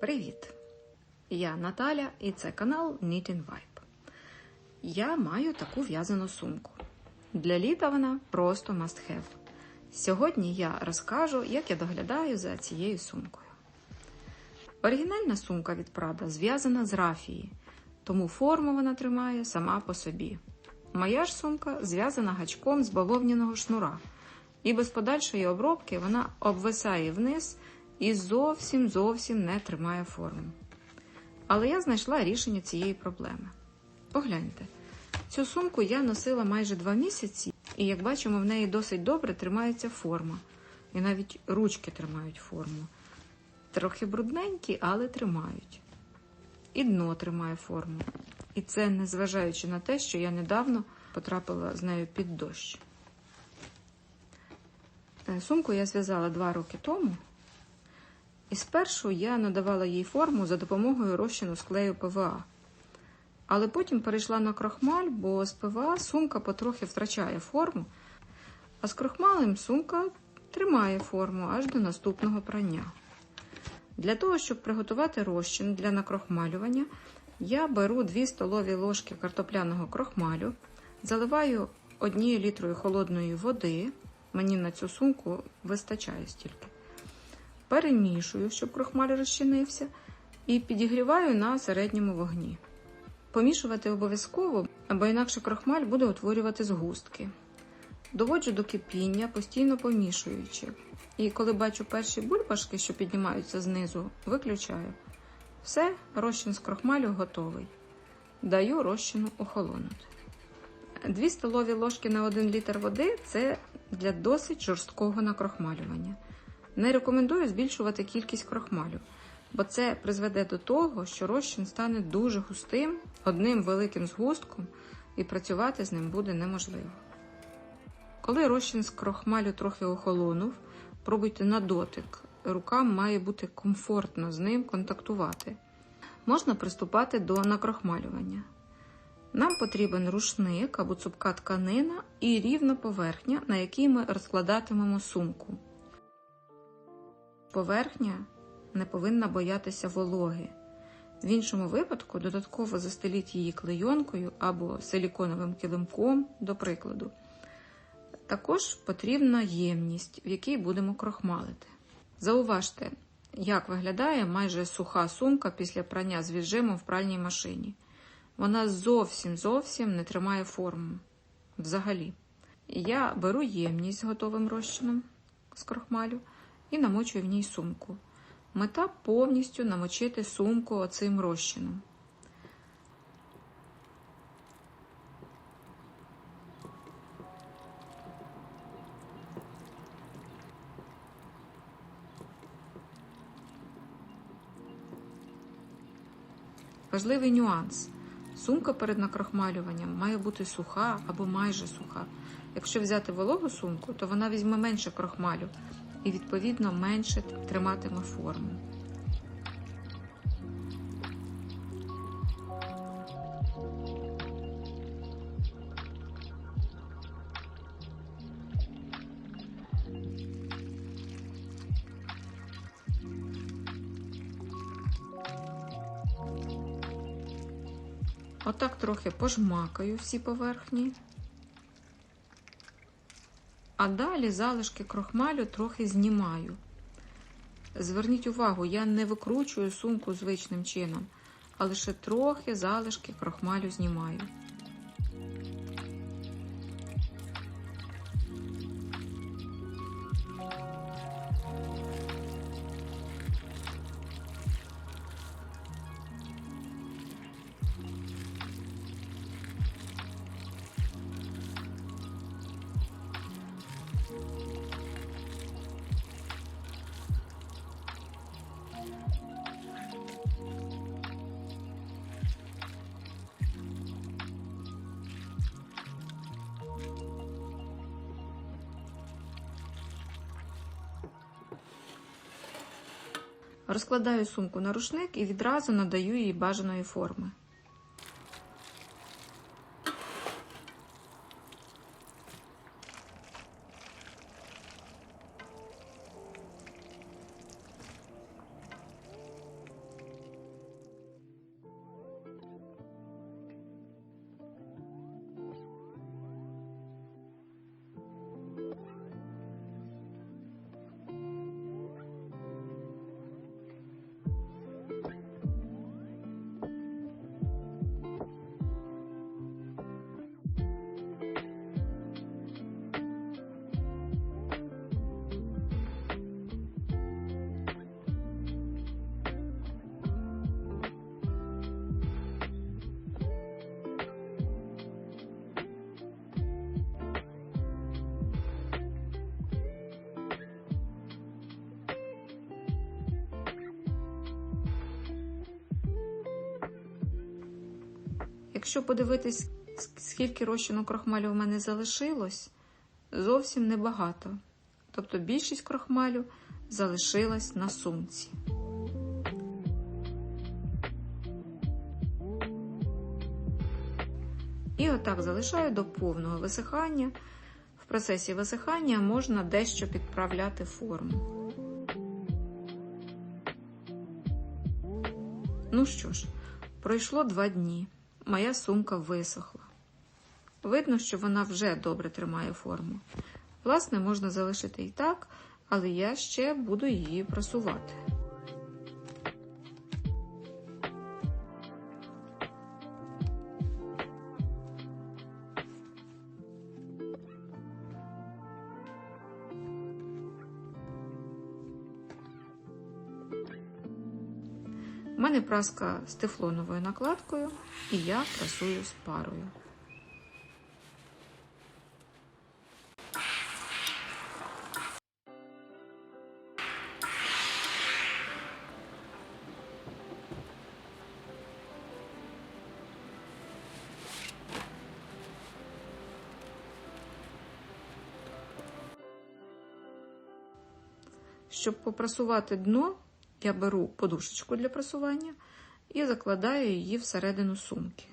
Привіт! Я Наталя і це канал Knit in Vibe. Я маю таку в'язану сумку. Для літа вона просто must have. Сьогодні я розкажу, як я доглядаю за цією сумкою. Оригінальна сумка від Prada зв'язана з рафії, тому форму вона тримає сама по собі. Моя ж сумка зв'язана гачком з бавовняного шнура, і без подальшої обробки вона обвисає вниз і зовсім зовсім не тримає форму. Але я знайшла рішення цієї проблеми. Погляньте, цю сумку я носила майже два місяці, і, як бачимо, в неї досить добре тримається форма. І навіть ручки тримають форму. Трохи брудненькі, але тримають. І дно тримає форму. І це незважаючи на те, що я недавно потрапила з нею під дощ. Е, Сумку я зв'язала два роки тому. І спершу я надавала їй форму за допомогою розчину склею ПВА. Але потім перейшла на крохмаль, бо з ПВА сумка потрохи втрачає форму, а з крохмалем сумка тримає форму аж до наступного прання. Для того, щоб приготувати розчин для накрохмалювання, я беру 2 столові ложки картопляного крохмалю, заливаю однією літрою холодної води. Мені на цю сумку вистачає стільки. Перемішую, щоб крохмаль розчинився, і підігріваю на середньому вогні. Помішувати обов'язково, або інакше крохмаль буде утворювати згустки. Доводжу до кипіння, постійно помішуючи. І коли бачу перші бульбашки, що піднімаються знизу, виключаю. Все, розчин з крохмалю готовий. Даю розчину охолонути. 2 столові ложки на 1 літр води це для досить жорсткого накрохмалювання. Не рекомендую збільшувати кількість крохмалю, бо це призведе до того, що розчин стане дуже густим, одним великим згустком, і працювати з ним буде неможливо. Коли розчин з крохмалю трохи охолонув, пробуйте на дотик. Рукам має бути комфортно з ним контактувати. Можна приступати до накрохмалювання. Нам потрібен рушник або цупка тканина і рівна поверхня, на якій ми розкладатимемо сумку. Поверхня не повинна боятися вологи. В іншому випадку додатково застеліть її клейонкою або силіконовим килимком, до прикладу. Також потрібна ємність, в якій будемо крохмалити. Зауважте, як виглядає майже суха сумка після прання з віджимом в пральній машині. Вона зовсім зовсім не тримає форму. Взагалі. Я беру ємність з готовим розчином з крохмалю і намочую в ній сумку. Мета повністю намочити сумку оцим розчином. Важливий нюанс. Сумка перед накрохмалюванням має бути суха або майже суха. Якщо взяти вологу сумку, то вона візьме менше крохмалю і, відповідно, менше триматиме форму. Отак трохи пожмакаю всі поверхні. А далі залишки крохмалю трохи знімаю. Зверніть увагу, я не викручую сумку звичним чином, а лише трохи залишки крохмалю знімаю. Розкладаю сумку на рушник і відразу надаю їй бажаної форми. Якщо подивитись, скільки розчину крохмалю в мене залишилось, зовсім небагато. Тобто більшість крохмалю залишилась на сумці. І отак залишаю до повного висихання. В процесі висихання можна дещо підправляти форму. Ну що ж, пройшло два дні. Моя сумка висохла. Видно, що вона вже добре тримає форму. Власне, можна залишити і так, але я ще буду її просувати. У мене праска з тефлоновою накладкою, і я прасую з парою. Щоб попрасувати дно, я беру подушечку для просування і закладаю її всередину сумки.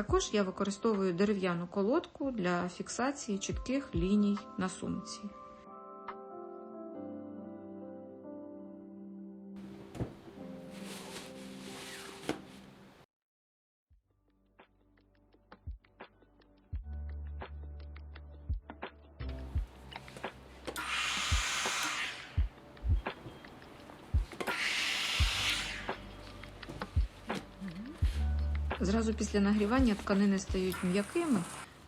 Також я використовую дерев'яну колодку для фіксації чітких ліній на сумці. Зразу після нагрівання тканини стають м'якими,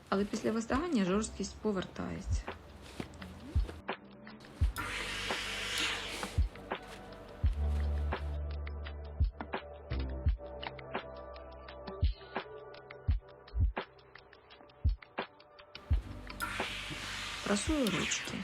але після вистигання жорсткість повертається. Прасую ручки.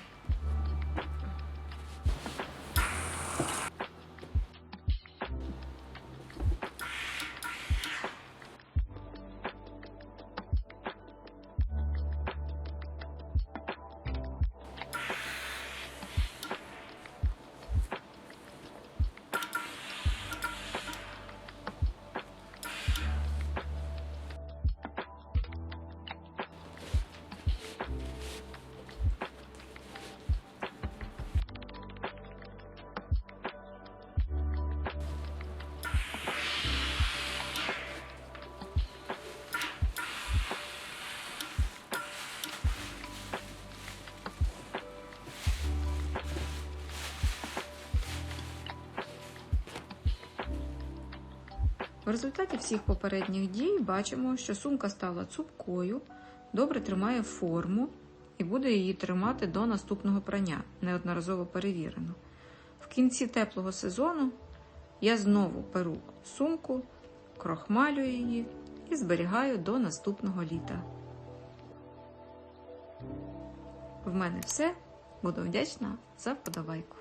В результаті всіх попередніх дій бачимо, що сумка стала цупкою, добре тримає форму і буде її тримати до наступного прання, неодноразово перевірено. В кінці теплого сезону я знову перу сумку, крохмалюю її і зберігаю до наступного літа. В мене все. Буду вдячна за вподобайку.